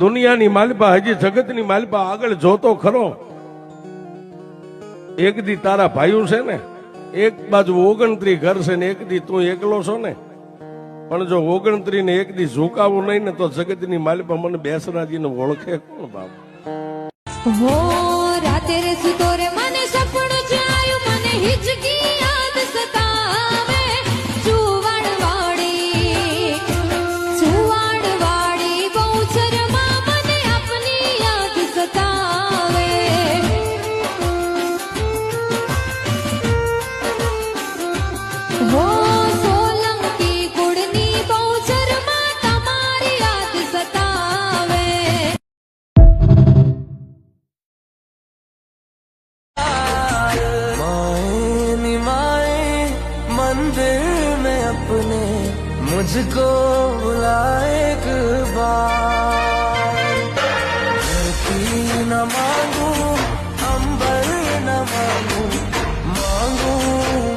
દુનિયાની માલિપા, હજી જગતની માલિપા આગળ જોતો ખરો. એક દી તારા ભાઈઓ છે ને, એક બાજુ ઓગણત્રી ઘર છે ને, એક દી તું એકલો છો ને. પણ જો ઓગણત્રી ને એક દી ઝુકાવું નહીં ને, તો જગતની માલિપા મને બેસરાજીને ઓળખે કોણ બાપ? રાતે રે સુતો રે, મને સપનું જાયું મને હિચકી मुझको बुला एक बार धरती न मांगू अंबर न मांगू मांगू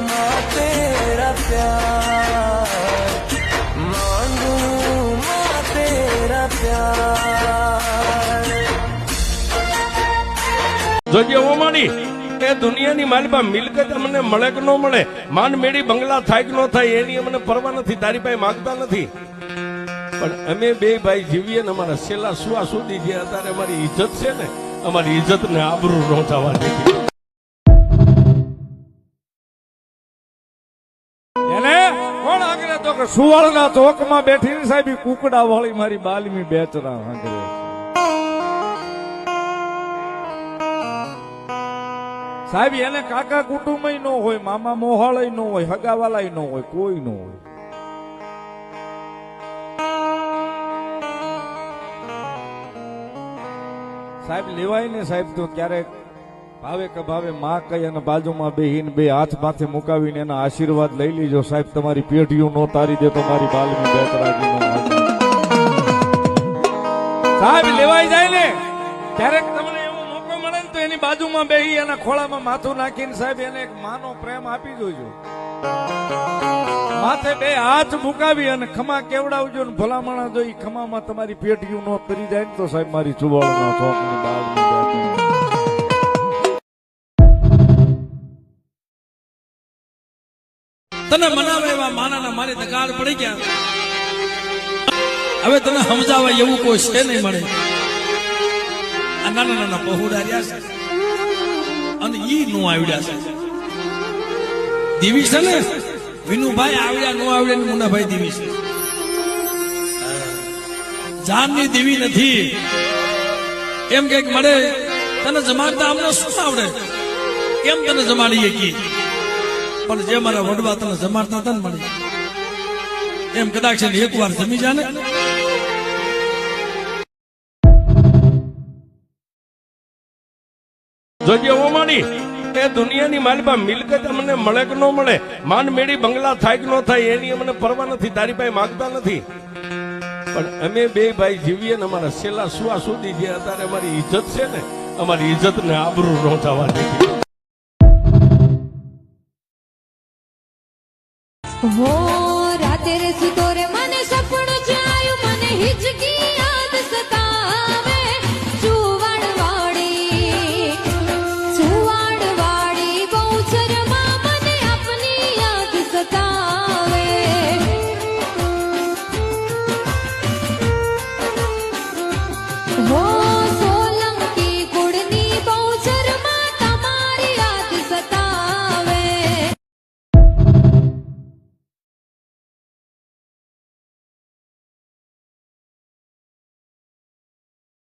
माँ तेरा प्यार मांगू माँ तेरा प्यार જોજે ઓમાણી એ દુનિયાની માલિપા મિલકત અમને મળે કે ન મળે? માન મેળી બંગલા થાય કે ન થાય એની અમને પરવા નથી, તારી પાસે માગતા નથી. પણ અમે બે ભાઈ જીવીએ ને અમારા છેલ્લા સુવા સુધી જે અત્યારે અમારી ઇજ્જત છે ને, અમારી ઇજ્જત ને આબરૂ ન થવા દીધી. કોણ આગળ તો કે બેઠી સાહેબ કુકડા વાળી મારી બાલમી બેચરા હાંગરે સાહેબ, એને કાકા કુટુંબ ન હોય, મામા મોહાળય ન હોય, હગાવાલાય ન હોય, કોઈ ન હોય. સાહેબ, લેવાય ને સાહેબ, તો ક્યારેક ભાવે કે ભાવે માં કઈ અને બાજુમાં બેહીન બે હાથ માથે મુકાવીને એના આશીર્વાદ લઈ લીજો. સાહેબ, તમારી પેઢીઓ નો તારી દે તો મારી બાલમી બેતરાજી સાહેબ લેવાઈ જાય ને. ક્યારેક તમને મળે ને તો એની બાજુમાં બેહી એના ખોળામાં માથું નાખીને સાહેબ એને એક માનો પ્રેમ આપી જોજો. માથે બે હાથ મુકાવી અને ખમા કેવડાવજો ને ભલામણા જો ખમામાં તમારી પેટીયું નો તરી જાય ને તો સાહેબ મારી ચુવાળના તને મનાવે એવા માનાના મારી દગાડ પડી ગયા. હવે તને સમજાવે એવું કોઈ છે નહીં મળે. નાના નાના પહોળા રહ્યા છે. અને ઈ નો આવડ્યા છે. દેવી છે ને? વિનુભાઈ આવડ્યા નો આવડે ને મુનાભાઈ દેવી છે. જાનની દેવી નથી. એમ કે મળે, તને જમાડતા અમને શું આવડે? કેમ તને જમાડીએ કી? પણ જે મારા વડવા તને જમાડતા તને મળી. એમ કદાચ એક વાર જમી જા જોજે ઓમાણી એ દુનિયાની માલિપા મિલકત અમને મળે કે ન મળે, માન મેળી બંગલા થાય કે ન થાય, એની અમને પરવા નથી, તારી પાસે માંગતા નથી. પણ અમે બે ભાઈ જીવીએ ને અમારા છેલ્લા સુવા સુધી જે અત્યારે અમારી ઇજ્જત છે ને, અમારી ઇજ્જત ને આબરૂ ન થવા હો, રાતે રે સુતો રે, મને સપનું આયું મને હિચકી. futebol.